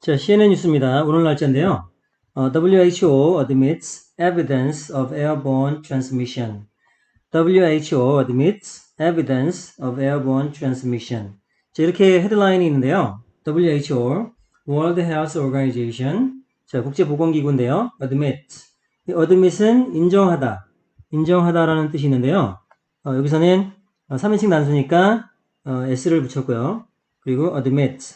자, CNN 뉴스입니다. 오늘 날짜인데요. 어, WHO admits evidence of airborne transmission. WHO admits evidence of airborne transmission. 자, 이렇게 헤드라인이 있는데요. WHO, World Health Organization, 자, 국제보건기구인데요. admit. 이 admit은 인정하다, 인정하다라는 뜻이 있는데요. 어, 여기서는 어, 3인칭 단수니까 어, s를 붙였고요. 그리고 admit.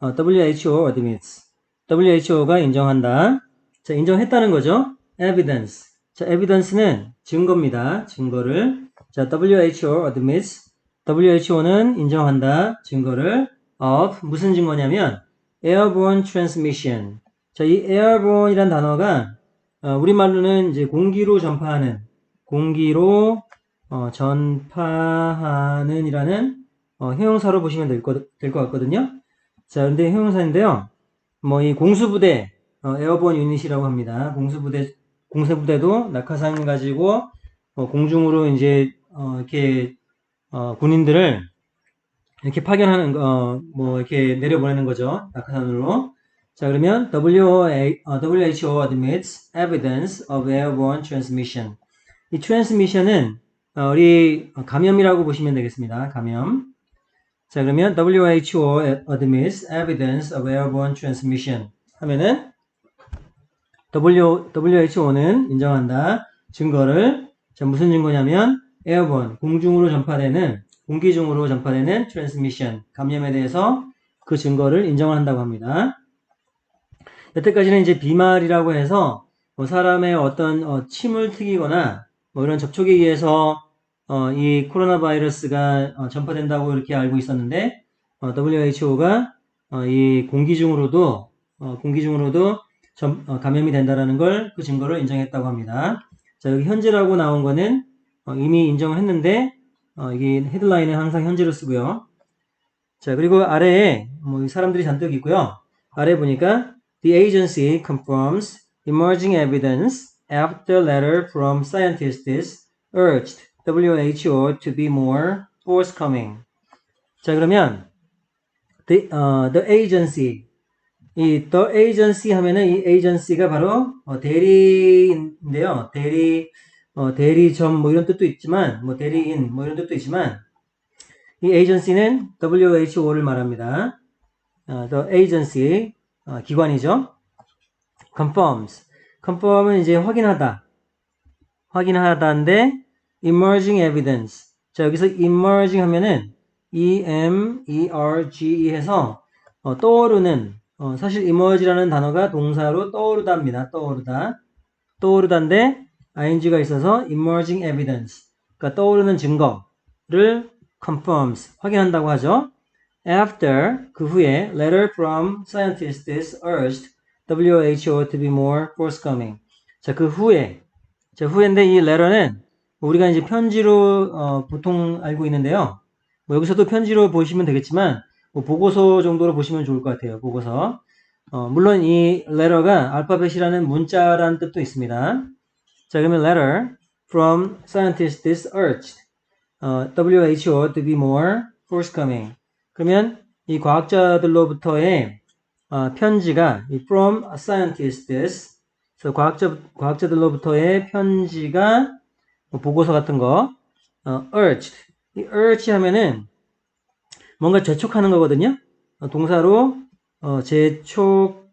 어, WHO admits. WHO가 인정한다. 자, 인정했다는 거죠. evidence. 자, evidence는 증거입니다. 증거를. 자, WHO admits. WHO는 인정한다. 증거를 of 무슨 증거냐면 airborne transmission. 자, 이 airborne이란 단어가 어, 우리말로는 이제 공기로 전파하는 공기로 어, 전파하는 이라는 어, 형용사로 보시면 될 것 같거든요. 자, 근데 형용사인데요. 뭐 이 공수부대 어, 에어본 유닛이라고 합니다. 공수부대 공세부대도 낙하산 가지고 어, 공중으로 이제 어, 이렇게 어, 군인들을 이렇게 파견하는 거, 어, 뭐 이렇게 내려보내는 거죠. 낙하산으로. 자, 그러면 WA, 어, WHO admits evidence of airborne transmission. 이 transmission은 어, 우리 감염이라고 보시면 되겠습니다. 감염. 자, 그러면 WHO admits evidence of airborne transmission 하면은 WHO는 인정한다. 증거를 자, 무슨 증거냐면 airborne 공중으로 전파되는 공기 중으로 전파되는 transmission 감염에 대해서 그 증거를 인정을 한다고 합니다. 여태까지는 이제 비말이라고 해서 뭐 사람의 어떤 어, 침을 튀기거나 뭐 이런 접촉에 의해서 어, 이 코로나 바이러스가 어, 전파된다고 이렇게 알고 있었는데 어, WHO가 어, 이 공기 중으로도 어, 공기 중으로도 전- 어, 감염이 된다라는 걸 그 증거를 인정했다고 합니다. 자 여기 현재라고 나온 거는 어, 이미 인정을 했는데 어, 이게 헤드라인은 항상 현재로 쓰고요. 자 그리고 아래에 뭐이 사람들이 잔뜩 있고요. 아래 보니까 the agency confirms emerging evidence after letter from scientists urged WHO to be more forthcoming. 자, 그러면 the, 어, the agency 이 the agency 하면은 이 agency가 바로 어, 대리인데요. 대리 어, 대리점 뭐 이런 뜻도 있지만 뭐 대리인 뭐 이런 뜻도 있지만 이 agency는 WHO를 말합니다. 어, the agency 어, 기관이죠. confirms. confirm은 이제 확인하다. 확인하다인데 emerging evidence. 자, 여기서 emerging 하면은 E M E R G E 해서 어, 떠오르는 어, 사실 emerge라는 단어가 동사로 떠오르다입니다. 떠오르다. 떠오르다인데 ing가 있어서 emerging evidence. 그러니까 떠오르는 증거를 confirms 확인한다고 하죠. After 그 후에 letter from scientists urged WHO to be more forthcoming. 자, 그 후에 자, 후인데 이 letter는 우리가 이제 편지로 어, 보통 알고 있는데요. 뭐 여기서도 편지로 보시면 되겠지만 뭐 보고서 정도로 보시면 좋을 것 같아요. 보고서. 어, 물론 이 letter가 알파벳이라는 문자라는 뜻도 있습니다. 자, 그러면 letter from scientists urged 어, WHO to be more forthcoming. 그러면 이 과학자들로부터의 어, 편지가 이 from scientists 과학자 과학자들로부터의 편지가 뭐 보고서 같은 거 어, urged 이 urge 하면은 뭔가 재촉하는 거거든요. 어, 동사로 어, 재촉하다라는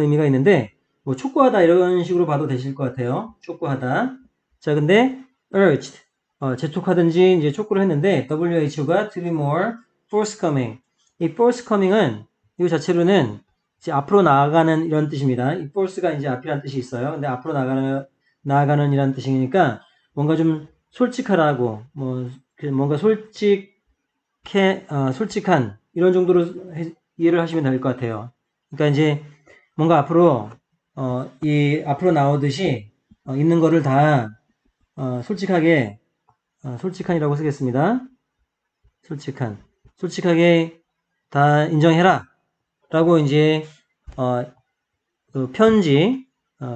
의미가 있는데 뭐 촉구하다 이런 식으로 봐도 되실 것 같아요. 촉구하다. 자, 근데 urged 어, 재촉하든지 이제 촉구를 했는데 WHO가 to be more forthcoming. 이 forthcoming은 이 자체로는 이제 앞으로 나아가는 이런 뜻입니다. 이 force가 이제 앞이라는 뜻이 있어요. 근데 앞으로 나가는 나아가는 이란 뜻이니까 뭔가 좀 솔직하라고 뭐그 뭔가 솔직해 어, 솔직한 이런 정도로 해- 이해를 하시면 될 것 같아요. 그러니까 이제 뭔가 앞으로 어, 이 앞으로 나오듯이 어, 있는 거를 다 어, 솔직하게 어, 솔직한이라고 쓰겠습니다. 솔직한 솔직하게 다 인정해라 라고 이제 어, 그 편지 어,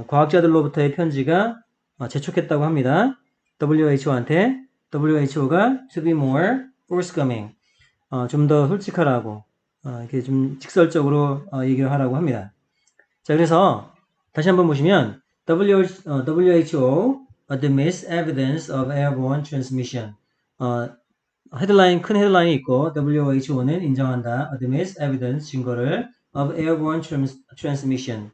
과학자들로부터의 편지가 어, 재촉했다고 합니다. WHO한테 WHO가 to be more forthcoming 어, 좀더 솔직하라고 어, 이렇게 좀 직설적으로 어, 얘기를 하라고 합니다. 자, 그래서 다시 한번 보시면 WHO, 어, admits evidence of airborne transmission. 어, 헤드라인 큰 헤드라인이 있고 WHO는 인정한다. admits evidence 증거를 of airborne trans, transmission.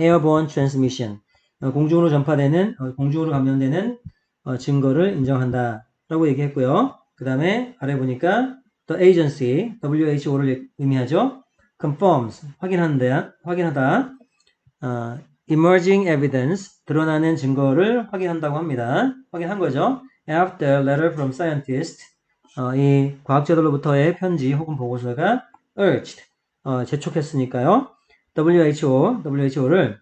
Airborne transmission. 어, 공중으로 전파되는 어, 공중으로 감염되는 어, 증거를 인정한다라고 얘기했고요. 그 다음에 아래 보니까 the agency WHO를 의미하죠. confirms 확인한다 확인하다 어, emerging evidence 드러나는 증거를 확인한다고 합니다. 확인한 거죠. After letter from scientist 어, 이 과학자들로부터의 편지 혹은 보고서가 urged 어, 재촉했으니까요. WHO WHO를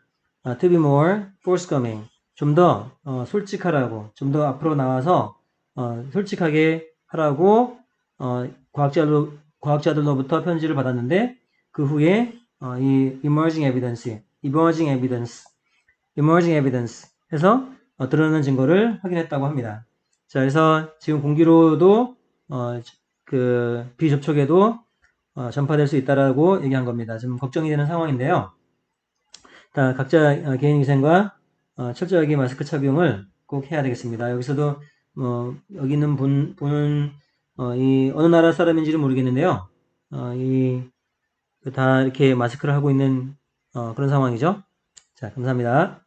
to be more forthcoming 좀더 어, 솔직하라고 좀 더 앞으로 나와서 어, 솔직하게 하라고 어, 과학자들 과학자들로부터 편지를 받았는데 그 후에 어, 이 emerging evidence, emerging evidence, emerging evidence 해서 어, 드러나는 증거를 확인했다고 합니다. 자, 그래서 지금 공기로도 어, 그 비접촉에도 어, 전파될 수 있다라고 얘기한 겁니다. 지금 걱정이 되는 상황인데요. 자, 각자 어, 개인 위생과 어, 철저하게 마스크 착용을 꼭 해야 되겠습니다. 여기서도 어, 여기 있는 분, 분은 어, 이 어느 나라 사람인지는 모르겠는데요. 어, 이, 다 이렇게 마스크를 하고 있는 어, 그런 상황이죠. 자, 감사합니다.